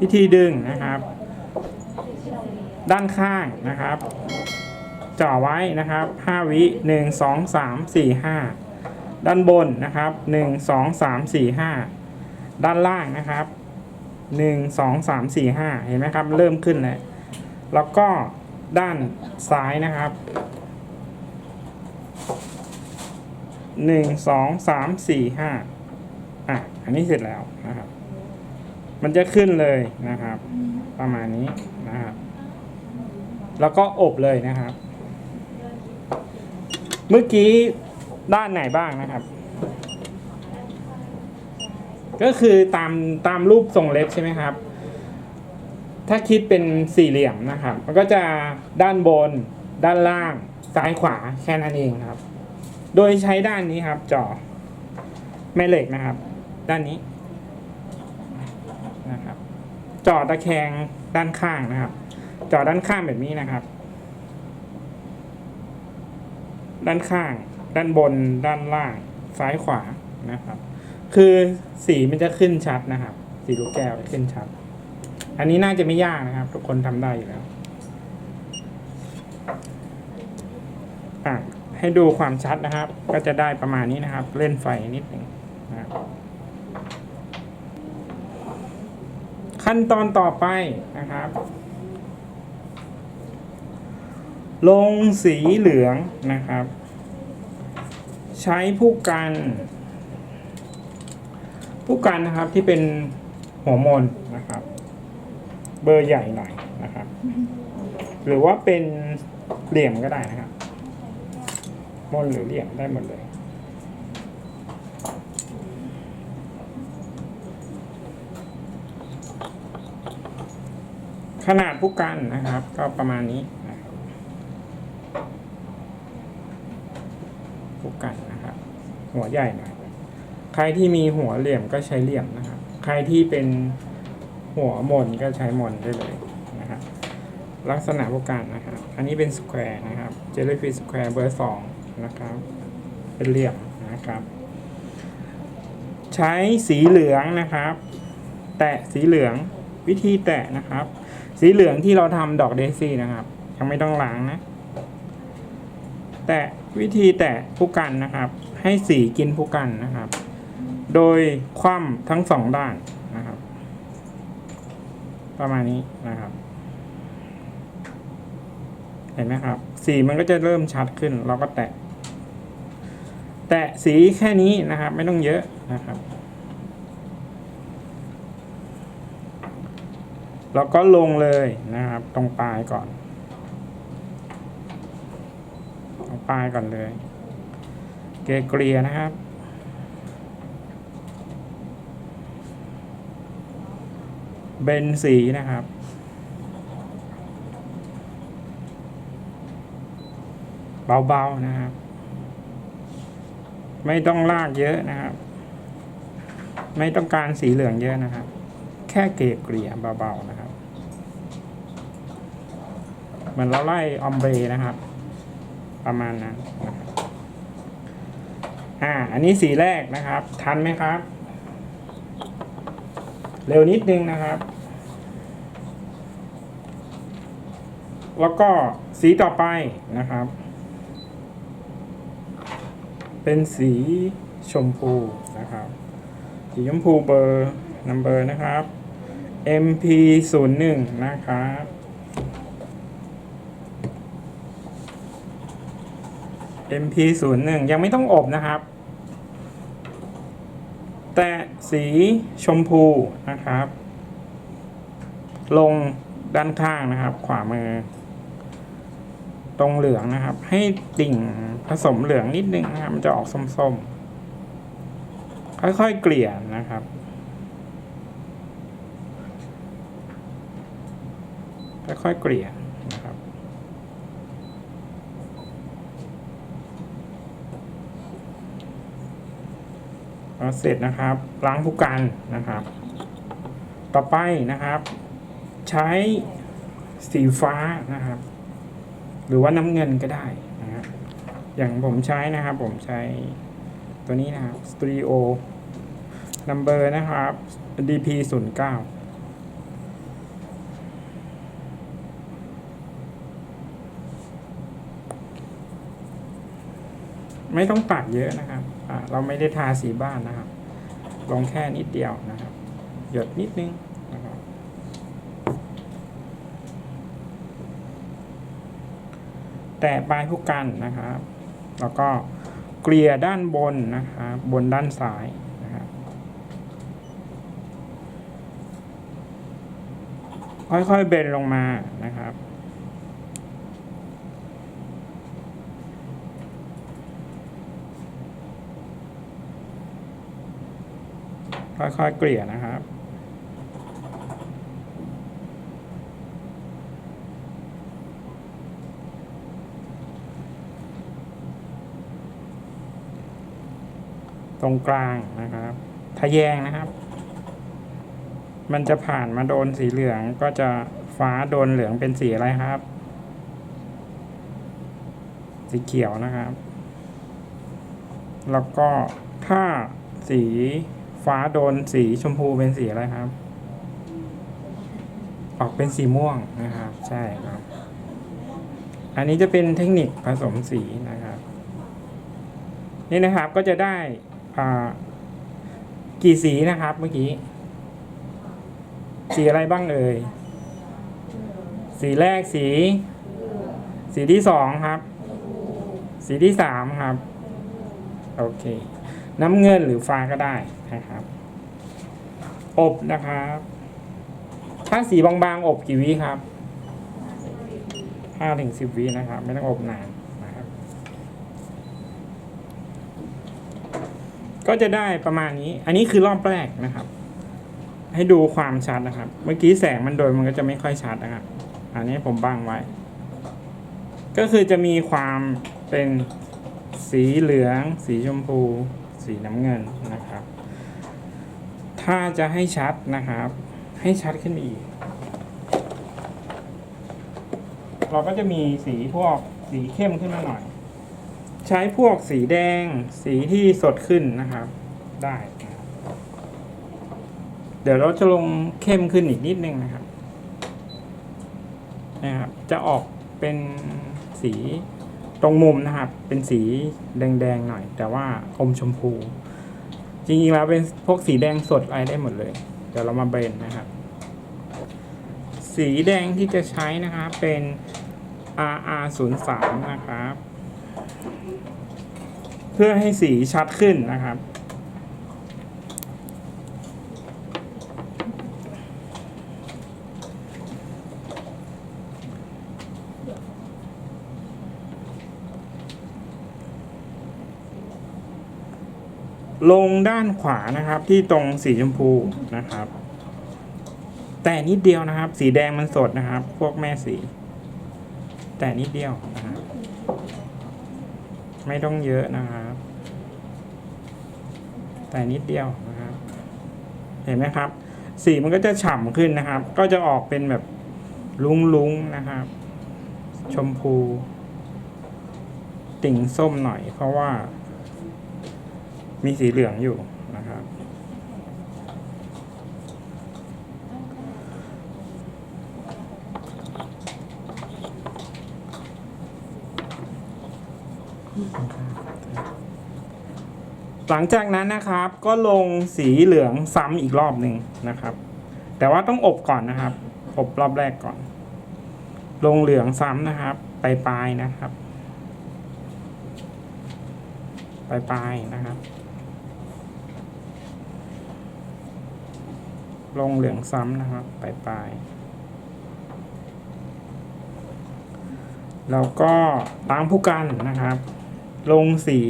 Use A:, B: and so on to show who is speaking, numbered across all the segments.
A: วิธีดึงนะครับ ด้านข้างนะครับจ่อไว้นะครับ 5 วิ 1 2 3 4 5 ด้านบนนะครับ 1 2 3 4 5 ด้านล่างนะครับ 1 2 3 4 5 เห็นไหมครับ เริ่มขึ้นแล้วแล้วก็ด้านซ้ายนะครับ 1 2 3 4 5อะ อันนี้เสร็จแล้วนะครับ มันจะขึ้นเลยนะครับ ประมาณนี้นะครับ แล้วก็อบเลยนะครับ เมื่อกี้ด้านไหนบ้างนะครับ ก็คือตามตามรูปทรงเล็บใช่ไหมครับ ถ้าคิดเป็นสี่เหลี่ยมนะครับ มันก็จะด้านบน ด้านล่าง ซ้ายขวาแค่นั้นเองครับ โดยใช้ด้านนี้ครับจ่อแม่เหล็กนะครับ ด้านนี้ จอตะแคงด้านข้างนะครับ จอด้านข้างแบบนี้นะครับ ด้านข้าง ด้านบน ด้านล่าง ซ้ายขวานะครับ คือสีมันจะขึ้นชัดนะครับ สีลูกแก้วจะขึ้นชัด อันนี้น่าจะไม่ยากนะครับ ทุกคนทำได้อยู่แล้วให้ดูความชัดนะครับ ก็จะได้ประมาณนี้นะครับ เล่นไฟนิดหนึ่งนะครับ ขั้นตอนต่อไปนะครับ ลงสีเหลืองนะครับ ใช้ผู้กัน ผู้กันนะครับที่เป็นหัวมนนะครับ เบอร์ใหญ่หน่อยนะครับ หรือว่าเป็นเหลี่ยมก็ได้นะครับมนหรือเหลี่ยมได้หมดเลย ขนาดผู้กันนะครับ ก็ประมาณนี้นะครับผู้กันนะครับ หัวใหญ่หน่อยใครที่มีหัวเหลี่ยมก็ใช้เหลี่ยมนะครับ ใครที่เป็นหัวมนก็ใช้มนได้เลยนะครับลักษณะผู้กันนะครับ อันนี้เป็นสแควร์นะครับเจลลี่ฟิชสแควร์เบอร์สองนะครับ เป็นเหลี่ยมนะครับ ใช้สีเหลืองนะครับ แตะสีเหลืองวิธีแตะนะครับ สีเหลืองที่เราทำดอกเดซี่นะครับ ยังไม่ต้องล้างนะ แตะวิธีแตะผู้กันนะครับ ให้สีกินผู้กันนะครับ โดยคว่ำทั้งสองด้านนะครับ ประมาณนี้นะครับ เห็นไหมครับ สีมันก็จะเริ่มชัดขึ้น เราก็แตะ แตะสีแค่นี้นะครับ ไม่ต้องเยอะนะครับ แล้วก็ลงเลยนะครับ ตรงปลายก่อน ตรงปลายก่อนเลย เกเกลียนะครับ เบนสีนะครับเบาๆนะครับ ไม่ต้องลากเยอะนะครับ ไม่ต้องการสีเหลืองเยอะนะครับ แค่เกเกลี่ยเบาๆนะครับ เหมือนเราไล่ออมเบรนะครับ ประมาณนั้นนะอ่า อันนี้สีแรกนะครับ ทันไหมครับ เร็วนิดนึงนะครับ แล้วก็สีต่อไปนะครับ เป็นสีชมพูนะครับ สีชมพูเบอร์นัมเบอร์นะครับ MP 0 1 นะครับ MP 0 1 ยังไม่ต้องอบนะครับ แต่สีชมพูนะครับ ลงด้านข้างนะครับ ขวามือ ตรงเหลืองนะครับ ให้ติ่งผสมเหลืองนิดนึงนะครับ มันจะออกส้มๆ ค่อยๆ เกลี่ยนะครับค่อยๆเกลี่ยนะครับ พอเสร็จนะครับ ล้างผู้กันนะครับ ต่อไปนะครับ ใช้สีฟ้านะครับ หรือว่าน้ำเงินก็ได้นะฮะอย่างผมใช้นะครับ ผมใช้ตัวนี้นะครับ Studio Number นะครับ DP ศูนย์เก้าไม่ต้องปัดเยอะนะครับ เราไม่ได้ทาสีบ้านนะครับ ลงแค่นิดเดียวนะครับ หยดนิดนึงนะครับแตะปลายผู้กันนะครับ แล้วก็เกลี่ยด้านบนนะครับบนด้านซ้ายนะครับค่อยๆเบนลงมานะครับ ค่อยๆเกลี่ยนะครับตรงกลางนะครับทะแยงนะครับ มันจะผ่านมาโดนสีเหลืองก็จะฟ้าโดนเหลืองเป็นสีอะไรครับ สีเขียวนะครับ แล้วก็ถ้าสี ฟ้าโดนสีชมพูเป็นสีอะไรครับ ออกเป็นสีม่วงนะครับ ใช่ครับ อันนี้จะเป็นเทคนิคผสมสีนะครับ นี่นะครับก็จะได้กี่สีนะครับเมื่อกี้ สีอะไรบ้างเอ่ย สีแรกสี สีที่สองครับ สีที่สามครับ โอเค น้ำเงินหรือฟ้าก็ได้นะครับ อบนะครับ ถ้าสีบางๆ อบกี่วิครับห้าถึงสิบวินะครับ ไม่ต้องอบนานนะครับ ก็จะได้ประมาณนี้ อันนี้คือรอบแรกนะครับ ให้ดูความชัดนะครับ เมื่อกี้แสงมันโดนมันก็จะไม่ค่อยชัดนะครับ อันนี้ผมบังไว้ ก็คือจะมีความเป็นสีเหลือง สีชมพู สีน้ำเงินนะครับ ถ้าจะให้ชัดนะครับ ให้ชัดขึ้นอีก เราก็จะมีสีพวกสีเข้มขึ้นมาหน่อย ใช้พวกสีแดง สีที่สดขึ้นนะครับ ได้ เดี๋ยวเราจะลงเข้มขึ้นอีกนิดนึงนะครับนะครับ จะออกเป็นสี ตรงมุมนะครับ เป็นสีแดงๆหน่อย แต่ว่าอมชมพู จริงๆแล้วเป็นพวกสีแดงสดอะไรได้หมดเลย เดี๋ยวเรามาเบรนนะครับ สีแดงที่จะใช้นะครับเป็น RR 0 3 นะครับ เพื่อให้สีชัดขึ้นนะครับ ลงด้านขวานะครับที่ตรงสีชมพูนะครับ แต่นิดเดียวนะครับ สีแดงมันสดนะครับ พวกแม่สี แต่นิดเดียวนะครับไม่ต้องเยอะนะครับแต่นิดเดียวนะครับ เห็นไหมครับ สีมันก็จะฉ่ำขึ้นนะครับ ก็จะออกเป็นแบบลุ้งๆนะครับ ชมพู ติ่งส้มหน่อยเพราะว่า มีสีเหลืองอยู่นะครับ หลังจากนั้นนะครับก็ลงสีเหลืองซ้ำอีกรอบหนึ่งนะครับ แต่ว่าต้องอบก่อนนะครับ อบรอบแรกก่อน ลงเหลืองซ้ำนะครับปลายปลายๆนะครับปลายปลายๆนะครับ ลงเหลืองซ้ำนะครับปลายปลายๆแล้วก็ล้างผู้กันนะครับ ลงสี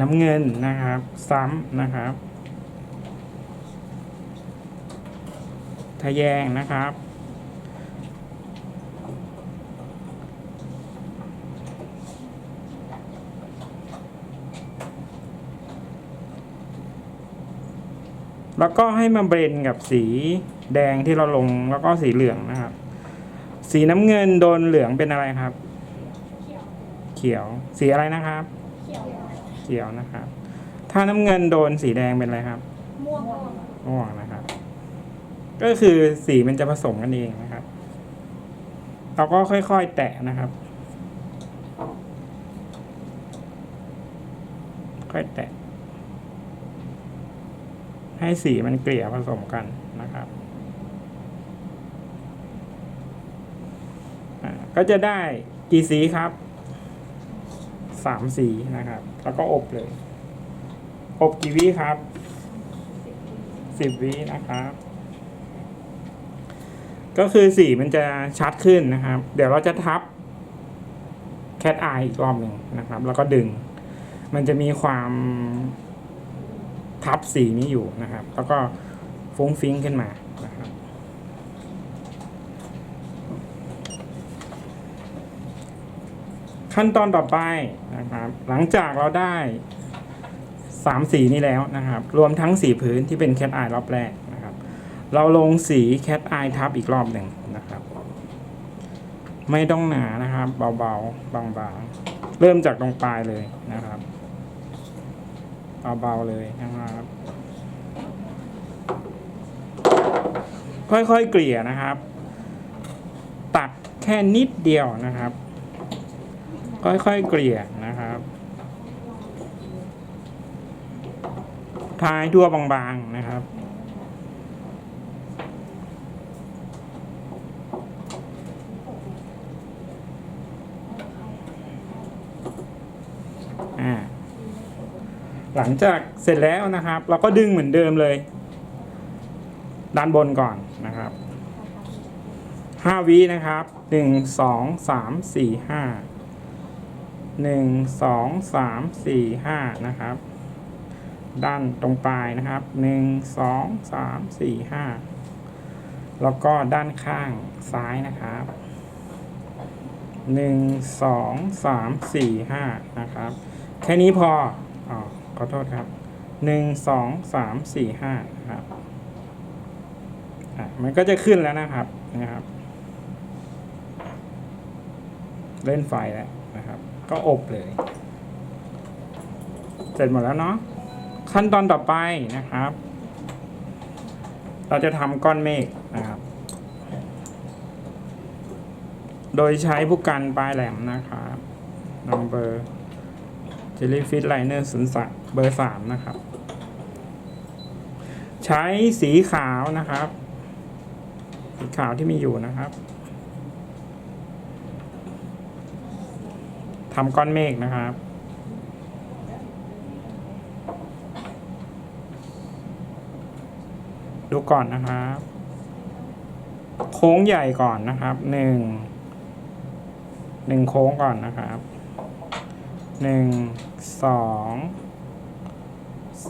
A: น้ำเงินนะครับ ซ้ำนะครับทะแยงนะครับ แล้วก็ให้มาเบรนกับสีแดงที่เราลงแล้วก็สีเหลืองนะครับ สีน้ำเงินโดนเหลืองเป็นอะไรครับ เขียวสีอะไรนะครับ
B: เขียว
A: เขียวนะครับ ถ้าน้ำเงินโดนสีแดงเป็นอะไรครับ
B: ม่วง
A: ม่วงนะครับ ก็คือสีมันจะผสมกันเองนะครับ เราก็ค่อยๆแตะนะครับ ค่อยแตะ ให้สีมันเกลี่ยผสมกันนะครับ ก็จะได้กี่สีครับสามสีนะครับ แล้วก็อบเลย อบกี่วิครับสิบวินะครับ ก็คือสีมันจะชัดขึ้นนะครับ เดี๋ยวเราจะทับแคทไออีกรอบหนึ่งนะครับ แล้วก็ดึง มันจะมีความ ทับสีนี้อยู่นะครับ แล้วก็ฟุ้งฟิ้งขึ้นมานะครับขั้นตอนต่อไปนะครับ หลังจากเราได้สามสีนี้แล้วนะครับ รวมทั้งสีพื้นที่เป็นแคทไอรอบแรกนะครับ เราลงสีแคทไอทับอีกรอบหนึ่งนะครับ ไม่ต้องหนานะครับ เบาๆบางๆ เริ่มจากตรงปลายเลยนะครับ เบาๆเลยนะครับ ค่อยๆเกลี่ยนะครับ ตัดแค่นิดเดียวนะครับ ค่อยๆเกลี่ยนะครับทายทั่วบางๆนะครับ หลังจากเสร็จแล้วนะครับ เราก็ดึงเหมือนเดิมเลย ด้านบนก่อนนะครับห้าวินะครับหนึ่งสองสามสี่ห้าหนึ่งสองสามสี่ห้านะครับ ด้านตรงปลายนะครับหนึ่งสองสามสี่ห้าแล้วก็ด้านข้างซ้ายนะครับหนึ่งสองสามสี่ห้านะครับ แค่นี้พออ๋อ ขอโทษครับหนึ่งสองสามสี่ห้าครับอะมันก็จะขึ้นแล้วนะครับนะครับ เล่นไฟแล้วนะครับ ก็อบเลย เสร็จหมดแล้วเนาะขั้นตอนต่อไปนะครับ เราจะทำก้อนเมฆนะครับ โดยใช้ผู้กันปลายแหลมนะครับนัมเบอร์ Jellyfish Liner 0 3เบอร์3นะครับ ใช้สีขาวนะครับ สีขาวที่มีอยู่นะครับทำก้อนเมฆนะครับดูก่อนนะครับ โค้งใหญ่ก่อนนะครับหนึ่งหนึ่งโค้งก่อนนะครับ หนึ่งสอง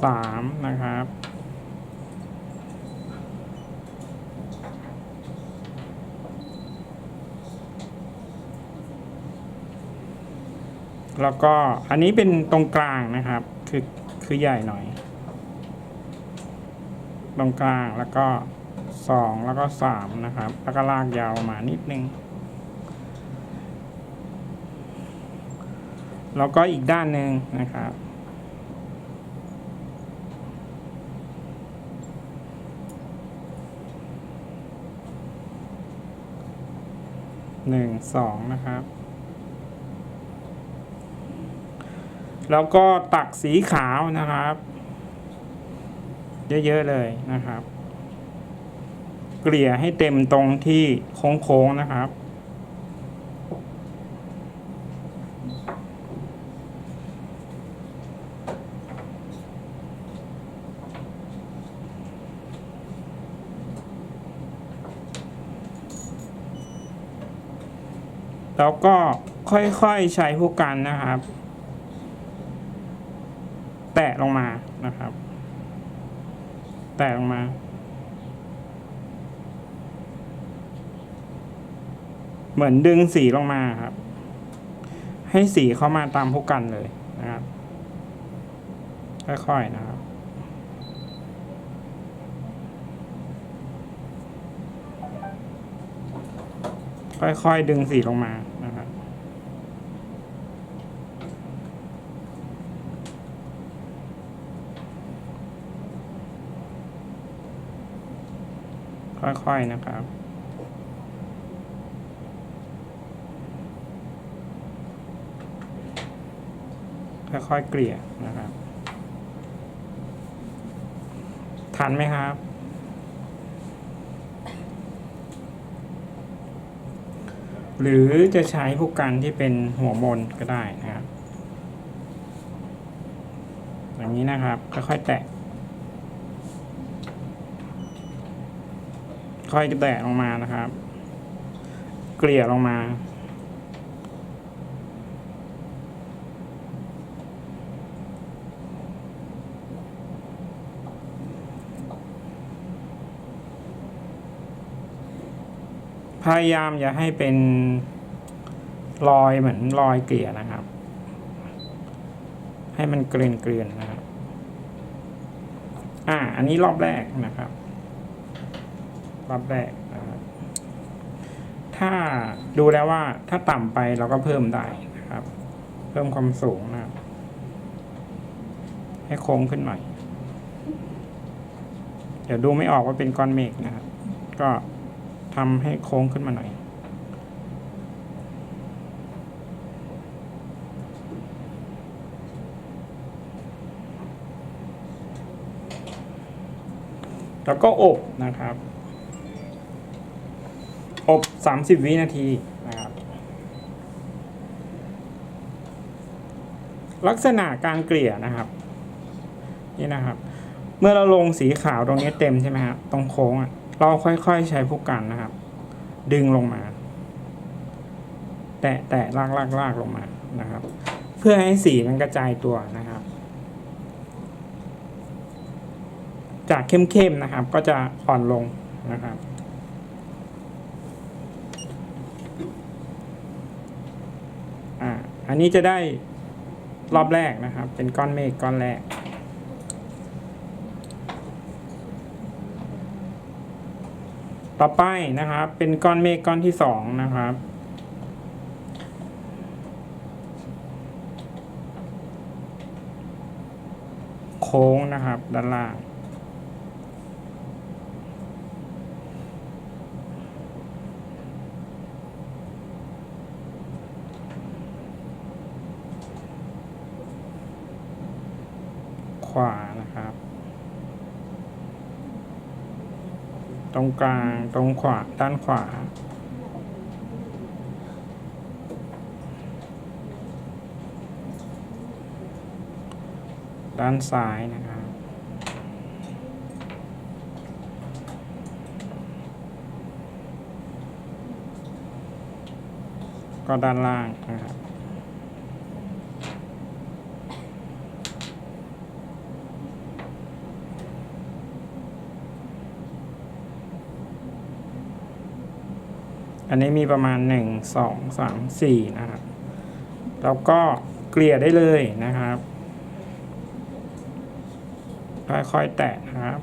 A: สามนะครับแล้วก็อันนี้เป็นตรงกลางนะครับ คือคือใหญ่หน่อย ตรงกลางแล้วก็สองแล้วก็สามนะครับ แล้วก็ลากยาวมานิดนึง แล้วก็อีกด้านหนึ่งนะครับ หนึ่งสองนะครับ แล้วก็ตักสีขาวนะครับ เยอะ ๆ เลยนะครับ เกลี่ยให้เต็มตรงที่โค้ง ๆ นะครับ แล้วก็ค่อยๆใช้ผู้กันนะครับ แตะลงมานะครับ แตะลงมา เหมือนดึงสีลงมาครับ ให้สีเข้ามาตามผู้กันเลยนะครับ ค่อยๆนะครับค่อยๆ ดึงสีลงมานะครับ อ ค่อยๆนะครับ ค่อยๆเกลี่ยนะครับ ทันไหมครับ หรือจะใช้ผู้กันที่เป็นหัวมนก็ได้นะครับ อย่างนี้นะครับ ค่อยๆแตะ ค่อยแตะลงมานะครับ เกลี่ยลงมา พยายามอย่าให้เป็นรอยเหมือนรอยเกลี่ยนะครับ ให้มันเกลียนเกลียนๆนะครับ อ่า อันนี้รอบแรกนะครับ รอบแรกนะครับถ้าดูแล้วว่าถ้าต่ำไปเราก็เพิ่มได้นะครับ เพิ่มความสูงนะครับให้โค้งขึ้นหน่อย เดี๋ยวดูไม่ออกว่าเป็นก้อนเมฆนะครับ ก็ทำให้โค้งขึ้นมาหน่อยแล้วก็อบนะครับ อบ 30 วินาทีนะครับลักษณะการเกลี่ยนะครับ นี่นะครับ เมื่อเราลงสีขาวตรงนี้เต็มใช่ไหมครับตรงโค้งอะเราค่อยๆใช้ผู้กันนะครับ ดึงลงมา แตะแตะลากลากลากลงมานะครับ เพื่อให้สีมันกระจายตัวนะครับ จากเข้มๆนะครับ ก็จะอ่อนลงนะครับ อันนี้จะได้รอบแรกนะครับ เป็นก้อนเมฆก้อนแรก ต่อไปนะครับ เป็นก้อนเมฆก้อนที่สองนะครับ โค้งนะครับด้านล่าง ขวานะครับ ต รงกลาง ตรงขวา ด้านขวา ด้านซ้ายนะครับก็ด้านล่างนะครับ อันนี้มีประมาณหนึ่งสองสามสี่นะครับ แล้วก็เกลี่ยได้เลยนะครับ ค่อยๆแตะนะครับ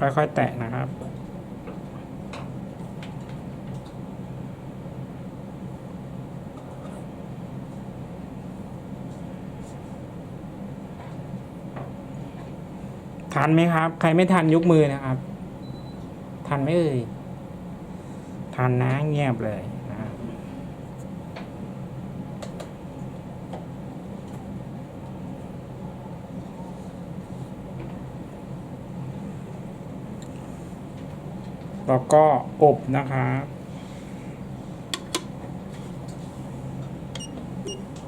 A: ค่อยๆแตะนะครับ ทันไหมครับ ใครไม่ทันยกมือนะครับ ทันไหมเอ่ยทันนะเงียบเลยนะแล้วก็อบนะครับ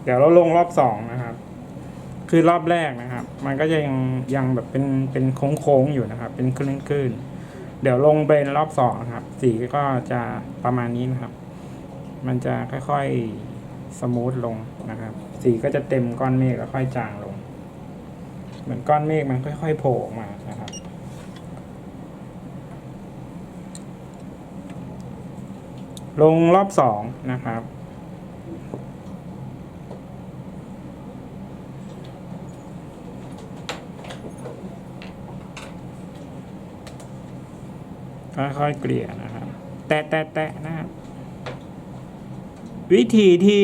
A: เดี๋ยวเราลงรอบสองนะครับ คือรอบแรกนะครับ มันก็จะยังยังแบบเป็นเป็นโค้งๆอยู่นะครับ เป็นคลื่นคลื่นๆเดี๋ยวลงเบนรอบสองครับ สีก็จะประมาณนี้นะครับ มันจะค่อยๆสมูทลงนะครับ สีก็จะเต็มก้อนเมฆแล้วค่อยจางลง เหมือนก้อนเมฆมันค่อยๆโผล่ออกมานะครับลงรอบสองนะครับ ค่อยๆเกลี่ยนะครับ แตะแตะแตะนะครับวิธีที่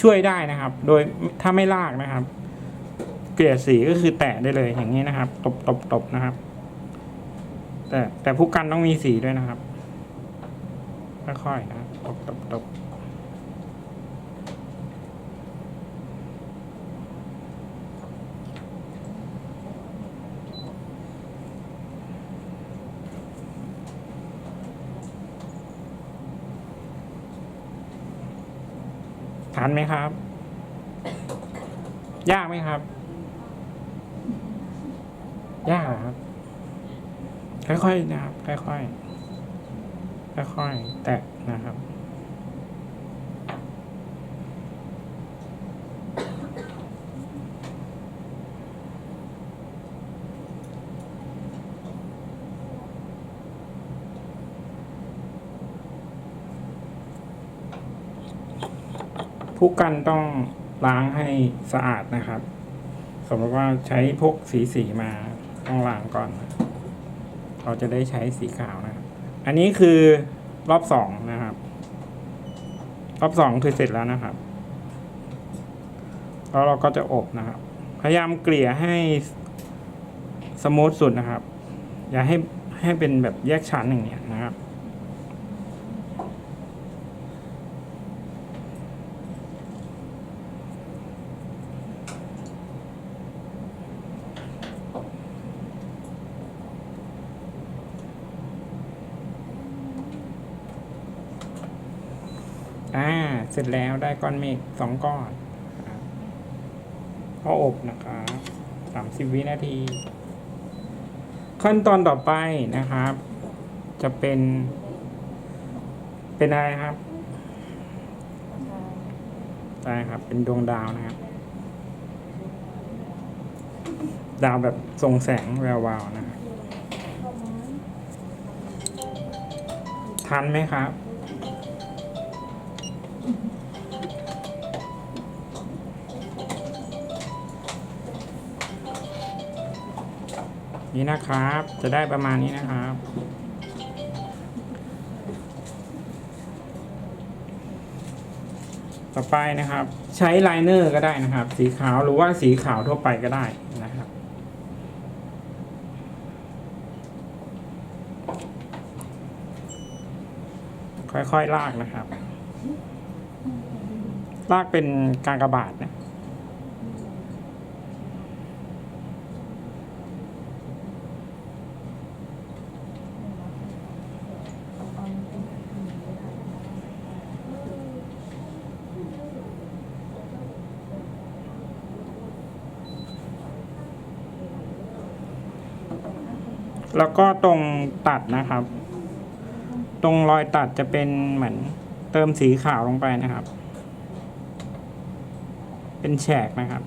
A: ช่วยได้นะครับ โดยถ้าไม่ลากนะครับ เกลี่ยสีก็คือแตะได้เลยอย่างนี้นะครับ ตบตบตบนะครับ แต่แต่ผู้กันต้องมีสีด้วยนะครับค่อยๆนะตบตบตบ ทันไหมครับ ยากไหมครับ ยากครับ ค่อยๆนะครับ ค่อยๆค่อยๆแตะนะครับ ผู้กันต้องล้างให้สะอาดนะครับ สมมติว่าใช้พวกสีสีมาต้องล้างก่อน เราจะได้ใช้สีขาวนะครับ อันนี้คือรอบสองนะครับ รอบสองคือเสร็จแล้วนะครับ แล้วเราก็จะอบนะครับ พยายามเกลี่ยให้สมูทสุดนะครับ อย่าให้ให้เป็นแบบแยกชั้นอย่างเนี้ยนะครับ อ่า เส ร็จแล้วได้ก้อนเมฆสองก้อนนะครับก็อบนะครับสามสิบวินาที ขั้นตอนต่อไปนะครับ จะเป็น เป็นอะไรครับใช่ครับ เป็นดวงดาวนะครับ ดาวแบบทรงแสงแวววาวนะครับทันไหมครับ นี่นะครับ จะได้ประมาณนี้นะครับ ต่อไปนะครับ ใช้ไลเนอร์ก็ได้นะครับ สีขาวหรือว่าสีขาวทั่วไปก็ได้นะครับ ค่อยๆลากนะครับ ลากเป็นกากบาทนะ แล้วก็ตรงตัดนะครับ ตรงรอยตัดจะเป็นเหมือนเติมสีขาวลงไปนะครับ เป็นแฉกนะครับ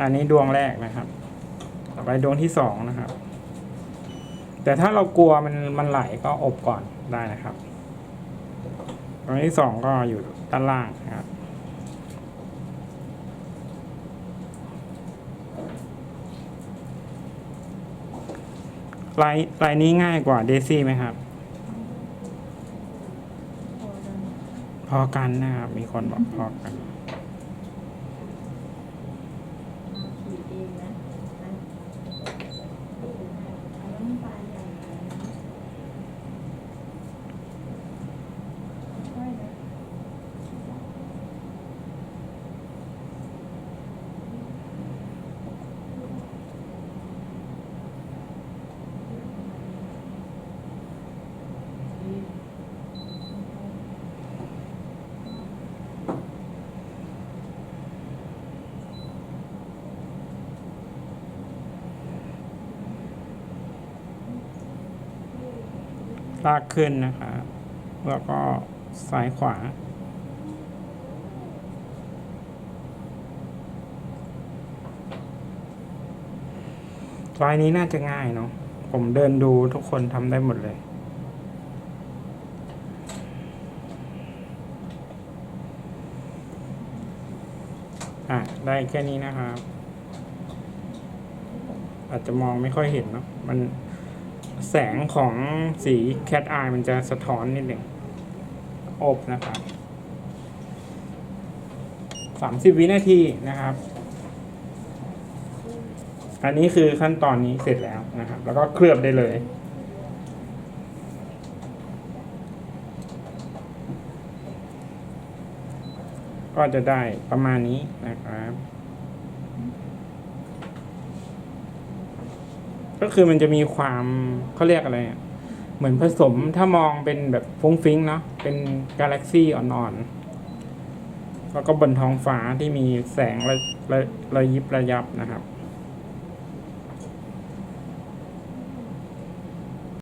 A: อันนี้ดวงแรกนะครับ ต่อไปดวงที่สองนะครับ แต่ถ้าเรากลัวมันมันไหลก็อบก่อนได้นะครับดวงที่สองก็อยู่ด้านล่างนะครับลายลายนี้ง่ายกว่าเดซี่ไหมครับ พอกันนะครับ มีคนบอกพอกัน
B: ลา
A: กขึ้นนะคะแล้วก็ซ้ายขวา ลายนี้น่าจะง่ายเนาะผมเดินดูทุกคนทำได้หมดเลยอะได้แค่นี้นะครับ อาจจะมองไม่ค่อยเห็นเนาะมัน แสงของสีแคทอายมันจะสะท้อนนิดหนึ่งอบนะครับสามสิบวินาทีนะครับ อันนี้คือขั้นตอนนี้เสร็จแล้วนะครับ แล้วก็เคลือบได้เลยก็จะได้ประมาณนี้นะครับ ก็คือมันจะมีความเขาเรียกอะไรเหมือนผสมถ้ามองเป็นแบบฟุ้งฟิ้งเนาะเป็นกาแล็กซี่อ่อนๆแล้วก็บนท้องฟ้าที่มีแสงระระระยิบระยับนะครับ